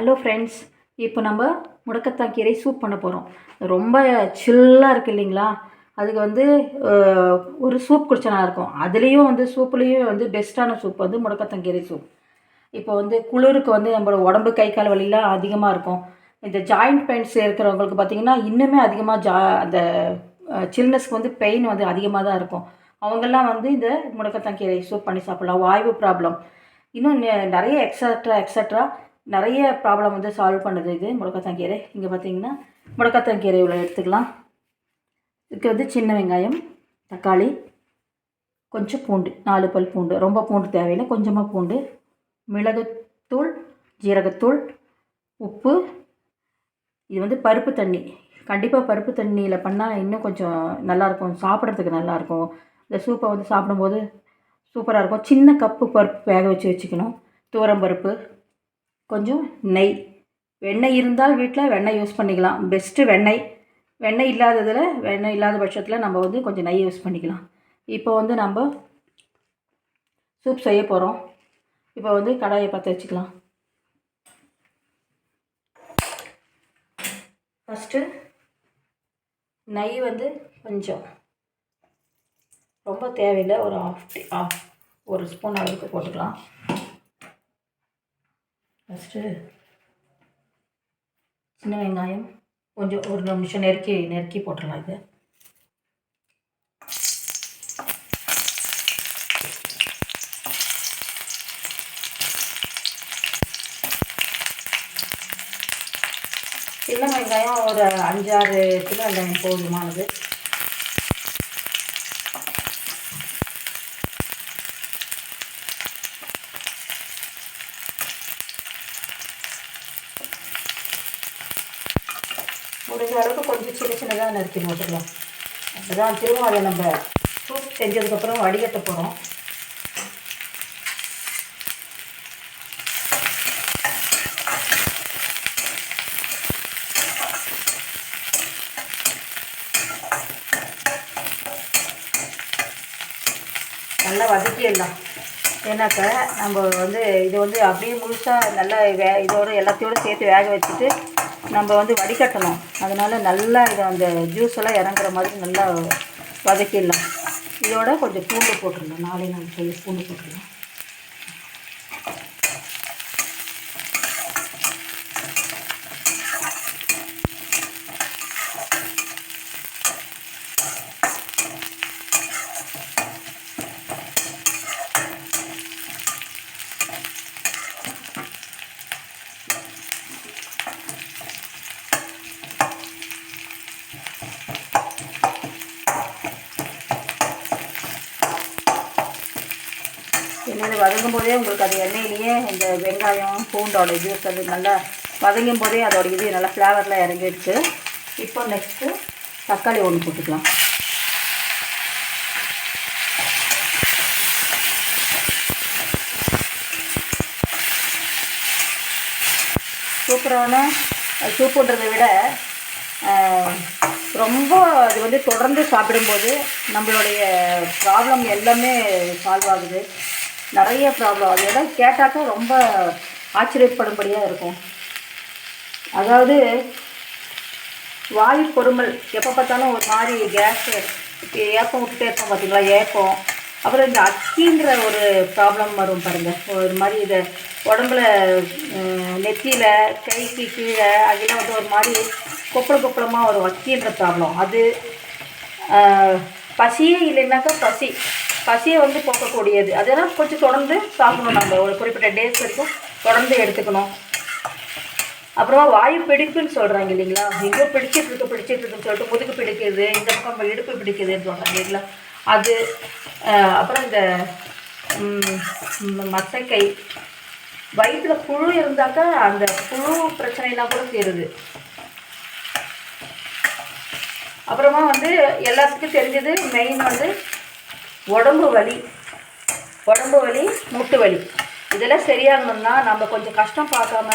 Hello friends இப்போ நம்ம முடக்கத்தான் கீரை சூப் பண்ண போகிறோம் ரொம்ப சில்லாக இருக்குது இல்லைங்களா? அதுக்கு வந்து ஒரு சூப் குடிச்சா நல்லாயிருக்கும். அதுலேயும் வந்து சூப்புலேயும் வந்து பெஸ்ட்டான சூப் வந்து முடக்கத்தான் கீரை சூப் இப்போ வந்து குளிருக்கு வந்து நம்மளோட உடம்பு கை கால் வலிலாம் அதிகமாக இருக்கும். இந்த ஜாயிண்ட் பெயின்ஸ் இருக்கிறவங்களுக்கு பார்த்தீங்கன்னா இன்னுமே அதிகமாக ஜா அந்த சில்னஸ்க்கு வந்து பெயின் வந்து அதிகமாக தான் இருக்கும். அவங்கெல்லாம் வந்து இந்த முடக்கத்தான் கீரை சூப் பண்ணி சாப்பிட்லாம். வாய்வு ப்ராப்ளம் இன்னும் நெ- நிறைய எக்ஸட்ரா எக்ஸட்ரா நிறைய ப்ராப்ளம் வந்து சால்வ் பண்ணுது இது முடக்கத்தாங்கீரை இங்கே பார்த்தீங்கன்னா முடக்கத்தாங்கீரை இவ்வளோ எடுத்துக்கலாம். இதுக்கு வந்து சின்ன வெங்காயம் தக்காளி கொஞ்சம் பூண்டு நாலு பல் பூண்டு. ரொம்ப பூண்டு தேவையில்லை கொஞ்சமாக பூண்டு மிளகுத்தூள் ஜீரகத்தூள் உப்பு. இது வந்து பருப்பு தண்ணி. கண்டிப்பாக பருப்பு தண்ணியில் பண்ணால் இன்னும் கொஞ்சம் நல்லாயிருக்கும். சாப்பிட்றதுக்கு நல்லாயிருக்கும். இந்த சூப்பை வந்து சாப்பிடும்போது சூப்பராக இருக்கும். சின்ன கப்பு பருப்பு வேக வச்சு வச்சுக்கணும். துவரம் பருப்பு கொஞ்சம் நெய். வெண்ணெய் இருந்தால் வீட்டில் வெண்ணெய் யூஸ் பண்ணிக்கலாம். பெஸ்ட்டு வெண்ணெய். வெண்ணெய் இல்லாததில் வெண்ணெய் இல்லாத பட்சத்தில் நம்ம வந்து கொஞ்சம் நெய் யூஸ் பண்ணிக்கலாம். இப்போ வந்து நம்ம சூப் செய்ய போகிறோம் இப்போ வந்து கடாயை பற்ற வச்சுக்கலாம். ஃபஸ்ட்டு நெய் வந்து கொஞ்சம் ரொம்ப தேவையில்லை. ஒரு ஆஃப் ஆஃப் ஒரு ஸ்பூன் அளவுக்கு போட்டுக்கலாம். ஃபஸ்ட்டு சின்ன வெங்காயம் கொஞ்சம் ஒரு நிமிஷம் நெருக்கி நெருக்கி போட்டுடலாம் இது. சின்ன வெங்காயம் ஒரு அஞ்சாறு கிலோ வெங்காயம் போதுமானது. முடிஞ்ச அளவுக்கு கொஞ்சம் சின்ன சின்னதாக நறுக்கி போட்டுக்கலாம் அப்பதான் திரும்ப அதை நம்ம சூப் செஞ்சதுக்கப்புறம் வடிகட்ட போகிறோம் நல்லா வதக்கிடலாம். ஏன்னாக்க நம்ம வந்து இது வந்து அப்படியே முழுசாக நல்லா வே இதோட எல்லாத்தையோடு சேர்த்து வேக வச்சுட்டு நம்ம வந்து வடிகட்டணும். அதனால் நல்லா இதை அந்த ஜூஸ் எல்லாம் இறங்குற மாதிரி நல்லா வதக்கிடலாம். இதோட கொஞ்சம் பூண்டு போட்டுடலாம் நாலே நாலு சொல்லி பூண்டு போட்டுடலாம் அது வதங்கும் போதே உங்களுக்கு அது எண்ணெயிலேயே இந்த வெங்காயம் பூண்டோட ஜூஸ் அது நல்லா வதங்கும் போதே அதோட இது நல்லா ஃப்ளேவரில் இறங்கிடுச்சு. இப்போ நெக்ஸ்ட்டு தக்காளி ஒன்று போட்டுக்கலாம். சூப்பரான சூப்புன்றதை விட ரொம்ப அது வந்து தொடர்ந்து சாப்பிடும்போது நம்மளுடைய ப்ராப்ளம் எல்லாமே சால்வ் ஆகுது. நிறைய ப்ராப்ளம் அது எல்லாம் கேட்டாக்கா ரொம்ப ஆச்சரியப்படும்படியாக இருக்கும். அதாவது வாயு பொறுமல் எப்போ பார்த்தாலும் ஒரு மாதிரி கேஸு ஏப்பம் விட்டுட்டே இருப்போம் பார்த்தீங்களா? ஏப்பம். அப்புறம் இந்த அக்கின்ற ஒரு ப்ராப்ளம் வரும் பாருங்கள் ஒரு மாதிரி இதை உடம்புல நெத்தியில் கைக்கு கீழே அதெல்லாம் வந்து ஒரு மாதிரி கொப்பளம் கொப்பளமாக வரும். அக்கின்ற ப்ராப்ளம் அது பசியே இல்லைன்னாக்கா பசி. பசியை வந்து போக்கக்கூடியது. அதெல்லாம் கொஞ்சம் தொடர்ந்து சாப்பிடணும் நம்ம. ஒரு குறிப்பிட்ட டேஸ் வரைக்கும் தொடர்ந்து எடுத்துக்கணும். அப்புறமா வாயு பிடிப்புன்னு சொல்கிறாங்க இல்லைங்களா? எங்கேயோ பிடிச்சிட்டு இருக்கு பிடிச்சிட்டு இருக்குன்னு சொல்லிட்டு முதுகு பிடிக்குது இந்த பக்கம் இடுப்பு பிடிக்குதுன்னு சொல்கிறாங்க இல்லைங்களா? அது அப்புறம் இந்த மசக்கை. வயிற்றில் புழு இருந்தாக்கா அந்த புழு பிரச்சனைலாம் கூட தீருது. அப்புறமா வந்து எல்லாத்துக்கும் தெரிஞ்சது மெயின் வந்து உடம்பு வலி உடம்பு வலி முட்டு வலி. இதெல்லாம் சரியாகணும்னா நம்ம கொஞ்சம் கஷ்டம் பார்க்காம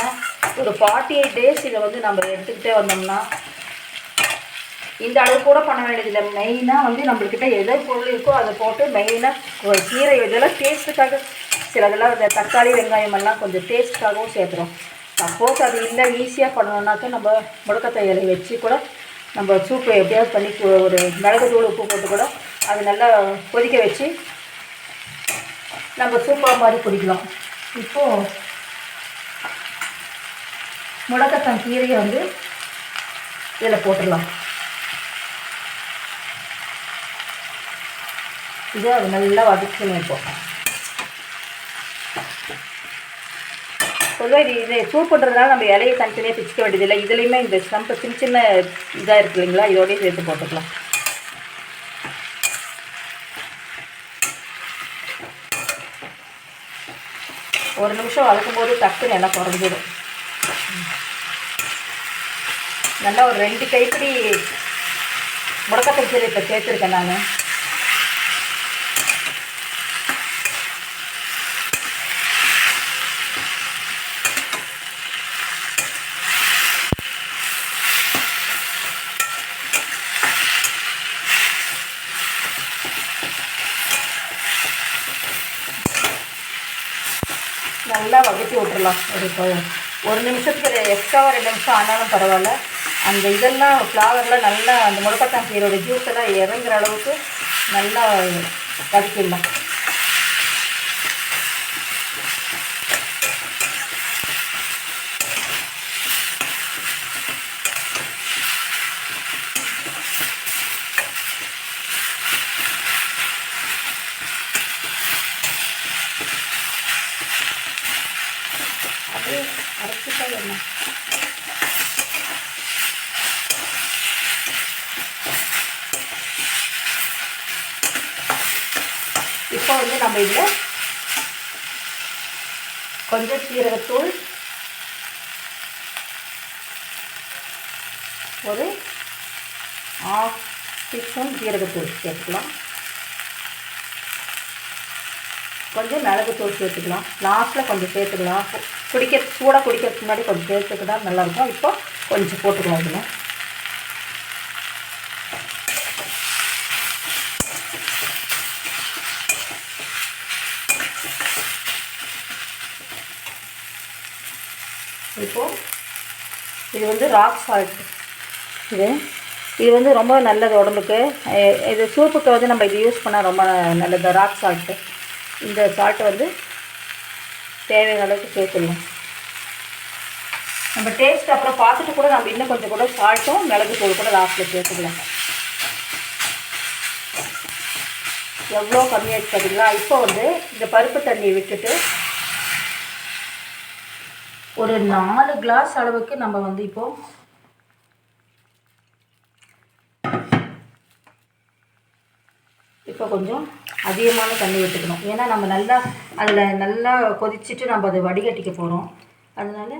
ஒரு ஃபார்ட்டி எயிட் டேஸ் இதை வந்து நம்ம எடுத்துக்கிட்டே வந்தோம்னா இந்த அளவு கூட பண்ண வேண்டியதில்லை. மெயினாக வந்து நம்மள்கிட்ட எதை பொருள் இருக்கோ அதை போட்டு மெயினாக ஒரு கீரை இதெல்லாம் டேஸ்ட்டுக்காக சில இதெல்லாம் இந்த தக்காளி வெங்காயம் எல்லாம் கொஞ்சம் டேஸ்ட்டுக்காகவும் சேர்த்துறோம் சப்போஸ் அது இல்லை ஈஸியாக பண்ணணுன்னாக்கா நம்ம முடக்கத்தை இலை வச்சு கூட நம்ம சூப்பை எப்படியாவது பண்ணி ஒரு மிளகு தூள் உப்பு போட்டு கூட அது நல்லா கொதிக்க வச்சு நம்ம சூப்பாக மாதிரி குடிக்கலாம் இப்போது முடக்கத்தான் கீரையை வந்து இதில் போட்டுடலாம். இதை அது நல்லா வதக்கணும் இப்போ. பொதுவாக இது இது சூப் பண்ணுறதுனால நம்ம இலையை தனித்தனியாக பிச்சுக்க வேண்டியதில்லை. இதுலேயுமே இந்த ஸ்டம்ப்பு சின்ன சின்ன இதாக இருக்கு இல்லைங்களா? இதோடய சேர்த்து போட்டுக்கலாம். ஒரு நிமிஷம் வளர்க்கும் போது டக்குன்னு எல்லாம் குறைஞ்சிடும். நல்லா ஒரு ரெண்டு கைப்பிடி முடக்கத்தை கீரை இப்போ சேர்த்துருக்கேன் நான் நல்லா வதக்கி விட்டுறலாம். ஒரு இப்போ ஒரு நிமிஷத்துக்கு எக்ஸ்ட்ராவாக ரெண்டு நிமிஷம் ஆனாலும் பரவாயில்ல. அந்த இதெல்லாம் ஃப்ளவர்லாம் நல்லா அந்த முடக்கத்தான் கீரோட ஜூஸ் எல்லாம் இறங்குற அளவுக்கு நல்லா வதக்கிடலாம் அப்படியே அரைச்சிட்டா என்ன இப்போ வந்து நம்ம இதில் கொஞ்சம் சீரகத்தூள் ஒரு ஆஃப் டீஸ்பூன் ஜீரகத்தூள் சேர்த்துக்கலாம். கொஞ்சம் மிளகுத்தூள் சேர்த்துக்கலாம். லாஸ்ட்டில் கொஞ்சம் சேர்த்துக்கலாம். குடிக்க சூடாக குடிக்கிறதுக்கு முன்னாடி கொஞ்சம் சேர்த்துக்கிட்டா நல்லாயிருக்கும். இப்போ கொஞ்சம் போட்டுக்கலாம் இதில். இப்போது இது வந்து ராக் சால்ட் இது இது வந்து ரொம்ப நல்லது உடம்புக்கு. இது சூப்புக்கு வந்து நம்ம இது யூஸ் பண்ணால் ரொம்ப நல்லது. ராக் சால்ட்டு இந்த சால்ட்டை வந்து தேவையான அளவுக்கு சேர்த்துடலாம் நம்ம டேஸ்ட் அப்புறம் பார்த்துட்டு கூட நம்ம இன்னும் கொஞ்சம் கூட சால்ட்டும் மிளகு தூள் கூட லாஸ்ட்டில் சேர்த்துக்கலாம். எவ்வளோ கம்மியாக பார்த்தீங்களா இப்போ வந்து இந்த பருப்பு தண்ணியை விட்டுட்டு ஒரு நாலு கிளாஸ் அளவுக்கு நம்ம வந்து இப்போ இப்போ கொஞ்சம் அதிகமான தண்ணி விட்டுக்கணும். ஏன்னா நம்ம நல்லா அதில் நல்லா கொதிச்சுட்டு நம்ம அதை வடிகட்டிக்க போகிறோம் அதனால்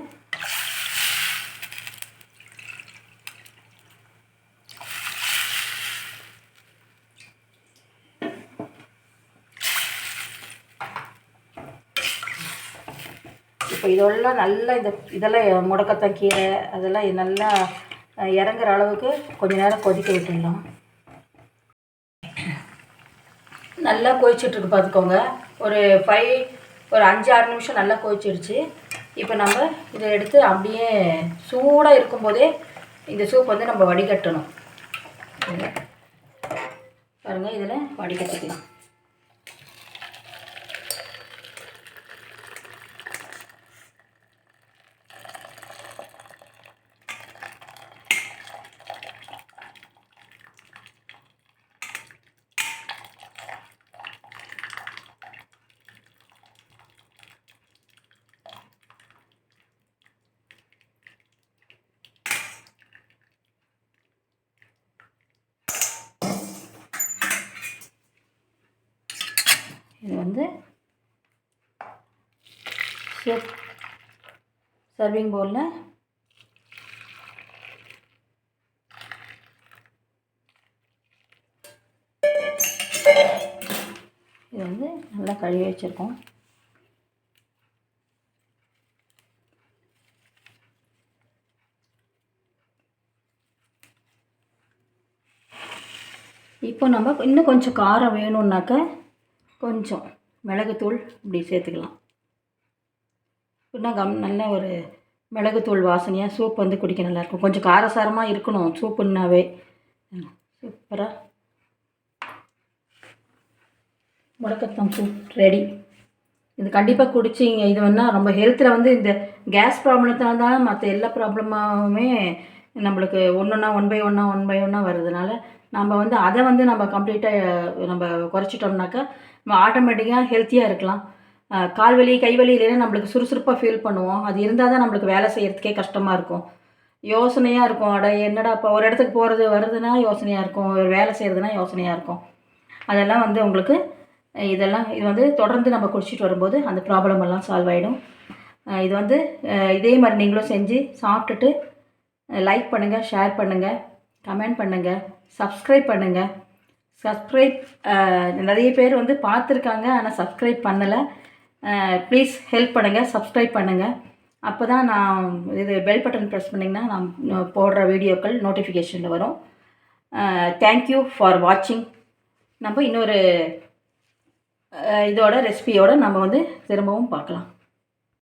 இப்போ இதெல்லாம் நல்லா இந்த இதெல்லாம் முடக்கத்தான் கீரை அதெல்லாம் நல்லா இறங்குற அளவுக்கு கொஞ்ச நேரம் கொதிக்க விட்டுடலாம். நல்லா கொதிச்சிட்ருக்கு பார்த்துக்கோங்க. ஒரு ஃபைவ் ஒரு அஞ்சு ஆறு நிமிஷம் நல்லா கொதிச்சிடுச்சு இப்போ நம்ம இதை எடுத்து அப்படியே சூடாக இருக்கும்போதே இந்த சூப் வந்து நம்ம வடிகட்டணும். பாருங்கள் இதில் வடிகட்டிக்கலாம் இது வந்து சூப் சர்விங் பவுலில் இது வந்து நல்லா கழுவி வச்சுருக்கோம். இப்போ நம்ம இன்னும் கொஞ்சம் காரம் வேணும்னாக்க கொஞ்சம் மிளகுத்தூள் இப்படி சேர்த்துக்கலாம். இன்னும் கம் நல்ல ஒரு மிளகுத்தூள் வாசனையாக சூப் வந்து குடிக்க நல்லாயிருக்கும். கொஞ்சம் காரசாரமாக இருக்கணும் சூப்புன்னாவே. சூப்பராக முடக்கத்தான் சூப் ரெடி. இது கண்டிப்பாக குடிச்சிங்க. இது வேணால் ரொம்ப ஹெல்த்தில் வந்து இந்த கேஸ் ப்ராப்ளத்தினால தான் மற்ற எல்லா ப்ராப்ளமாகவுமே நம்மளுக்கு ஒன்றுனா ஒன் பை ஒன்றா ஒன் பை ஒன்றா வர்றதுனால நம்ம வந்து அதை வந்து நம்ம கம்ப்ளீட்டாக நம்ம குறைச்சிட்டோம்னாக்கா நம்ம ஆட்டோமேட்டிக்காக ஹெல்த்தியாக இருக்கலாம். கால்வலி கால் வலி கை வலி இல்லைன்னா நம்மளுக்கு சுறுசுறுப்பாக ஃபீல் பண்ணுவோம். அது இருந்தால் தான் நம்மளுக்கு வேலை செய்கிறதுக்கே கஷ்டமாக இருக்கும். யோசனையாக இருக்கும். அட என்னடா இப்போ ஒரு இடத்துக்கு போகிறது வருதுன்னா யோசனையாக இருக்கும். ஒரு வேலை செய்கிறதுனா யோசனையாக இருக்கும். அதெல்லாம் வந்து உங்களுக்கு இதெல்லாம் இது வந்து தொடர்ந்து நம்ம குடிச்சிட்டு வரும்போது அந்த ப்ராப்ளம் எல்லாம் சால்வ் ஆகிடும் இது வந்து இதே மாதிரி நீங்களும் செஞ்சு சாப்பிட்டுட்டு லைக் பண்ணுங்கள் ஷேர் பண்ணுங்கள் கமெண்ட் பண்ணுங்கள் சப்ஸ்கிரைப் பண்ணுங்கள் சப்ஸ்கிரைப் நிறைய பேர் வந்து பார்த்துருக்காங்க ஆனால் சப்ஸ்கிரைப் பண்ணலை. ப்ளீஸ் ஹெல்ப் பண்ணுங்கள் சப்ஸ்கிரைப் பண்ணுங்கள் அப்போ தான் நான் இது பெல் பட்டன் ப்ரெஸ் பண்ணிங்கன்னா நான் போடுற வீடியோக்கள் நோட்டிஃபிகேஷனில் வரும். தேங்க்யூ ஃபார் வாட்சிங் நம்ம இன்னொரு இதோட ரெசிபியோடு நம்ம வந்து திரும்பவும் பார்க்கலாம்.